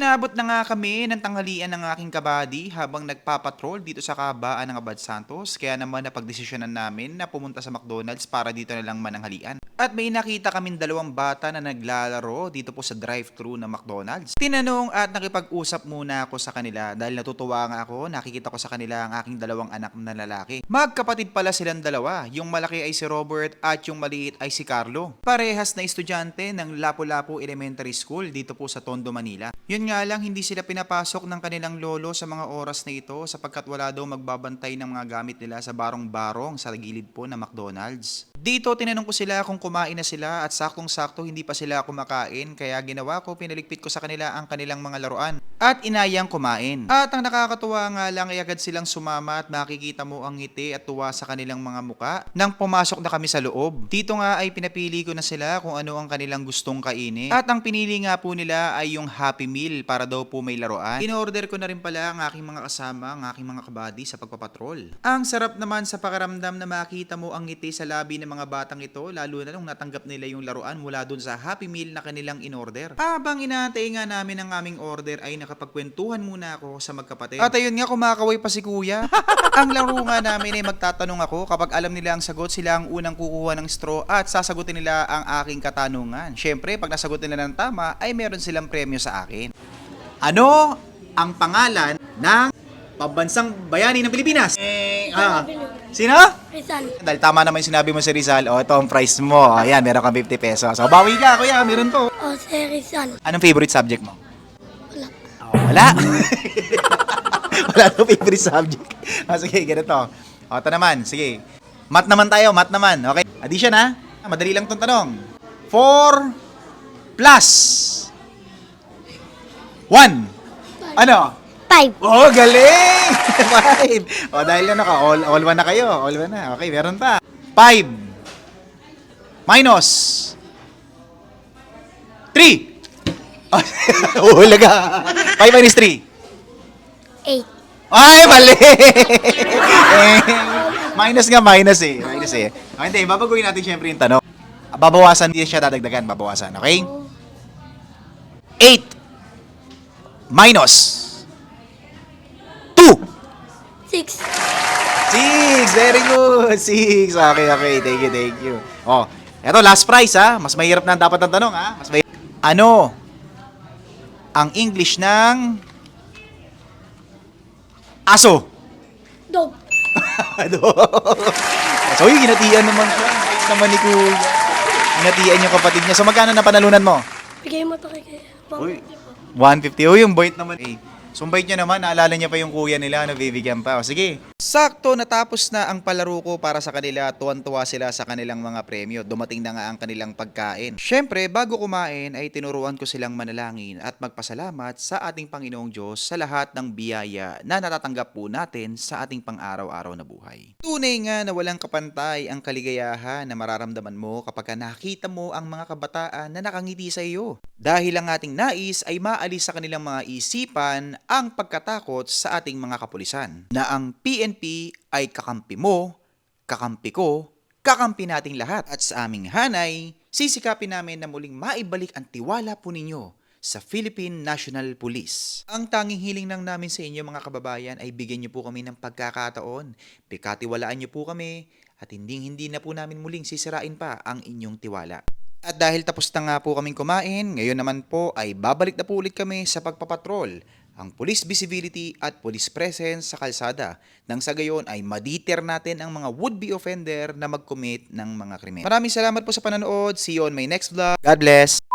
Inabot na nga kami ng tanghalian ng aking kabady habang nagpapatrol dito sa kabaan ng Abad Santos. Kaya naman napagdesisyonan namin na pumunta sa McDonald's para dito na lang mananghalian. At may nakita kaming dalawang bata na naglalaro dito po sa drive-thru ng McDonald's. Tinanong at nakipag-usap muna ako sa kanila dahil natutuwa nga ako, nakikita ko sa kanila ang aking dalawang anak na lalaki. Magkapatid pala silang dalawa, yung malaki ay si Robert at yung maliit ay si Carlo. Parehas na estudyante ng Lapu-Lapu Elementary School dito po sa Tondo, Manila. Yun nga lang, hindi sila pinapasok ng kanilang lolo sa mga oras na ito sapagkat wala daw magbabantay ng mga gamit nila sa barong-barong sa gilid po ng McDonald's. Dito tinanong ko sila kung kumain na sila at saktong-sakto hindi pa sila kumakain kaya ginawa ko pinaligpit ko sa kanila ang kanilang mga laruan at inayang kumain. At ang nakakatuwa nga lang ay agad silang sumama at makikita mo ang ngiti at tuwa sa kanilang mga muka nang pumasok na kami sa loob. Dito nga ay pinapili ko na sila kung ano ang kanilang gustong kainin at ang pinili nga po nila ay yung Happy Meal para daw po may laruan. In-order ko na rin pala ang aking mga kasama, ang aking mga kabady sa pagpapatrol. Ang sarap naman sa pakiramdam na makita mo ang ngiti sa labi ng mga batang ito lalo na nung natanggap nila yung laruan mula dun sa Happy Meal na kanilang in-order. Habang inaantay nga namin ang aming order ay nakapagkwentuhan muna ako sa magkapatid. At ayun nga kumakaway pa si kuya. ang laro nga namin ay magtatanong ako kapag alam nila ang sagot sila ang unang kukuha ng straw at sasagutin nila ang aking katanungan. Syempre pag nasagot nila ng tama ay meron silang premyo sa akin. Ano ang pangalan ng pambansang bayani ng Pilipinas? Eh, ah. Sino? Rizal. Dahil tama naman yung sinabi mo si Rizal, oh, ito ang price mo. Ayan, meron kang 50 pesos. So, bawi ka, kuya, meron to. O, si Rizal. Anong favorite subject mo? Wala. Oh, wala. wala to favorite subject. Oh, sige, ganito. O, ito naman, sige. Mat naman tayo, mat naman. Okay? Addition, ha? Madali lang tong tanong. 4 plus 1. Ano? Five. Oh, galing! Five. O, dahil ano ka, all, all one na kayo. All one na. Okay, meron pa. Five. Minus. Three. Oh, hula ka. Five minus three. Eight. Ay, mali! minus nga, minus eh. Minus eh. Okay, hindi, babaguhin natin syempre yung tanong. Babawasan, hindi siya dadagdagan, babawasan, okay? 8 minus 2 Six. Six! Very good! Six! Okay, okay. Thank you, thank you. Oh, eto, last prize, ha? Mas mahirap na dapat ang tanong, ha? Mas mahirap. Ano ang English ng aso? Dog. ano? so, yung ginatian naman siya. Bait naman ni Kuya. Ginatian yung kapatid niya. So, magkano na panalunan mo? Bigay mo to kay. Uy. 150. Oh, yung bait naman. Eh, so, bait niya naman. Naalala niya pa yung kuya nila na bibigyan pa. O, sige. Sakto, natapos na ang palaro ko para sa kanila. Tuwan-tuwa sila sa kanilang mga premyo. Dumating na nga ang kanilang pagkain. Siyempre, bago kumain ay tinuruan ko silang manalangin at magpasalamat sa ating Panginoong Diyos sa lahat ng biyaya na natatanggap po natin sa ating pang-araw-araw na buhay. Tunay nga na walang kapantay ang kaligayahan na mararamdaman mo kapag ka nakita mo ang mga kabataan na nakangiti sa iyo. Dahil ang ating nais ay maalis sa kanilang mga isipan ang pagkatakot sa ating mga kapulisan. Na ang PNP ay kakampi mo, kakampi ko, kakampi nating lahat. At sa aming hanay, sisikapin namin na muling maibalik ang tiwala po ninyo sa Philippine National Police. Ang tanging hiling lang namin sa inyo mga kababayan ay bigyan niyo po kami ng pagkakataon. Pikatiwalaan niyo po kami at hindi hindi na po namin muling sisirain pa ang inyong tiwala. At dahil tapos na nga po kaming kumain, ngayon naman po ay babalik na po ulit kami sa pagpapatrol ang police visibility at police presence sa kalsada nang sa gayon ay maditer natin ang mga would-be offender na mag-commit ng mga krimen. Maraming salamat po sa panonood. See you on my next vlog. God bless!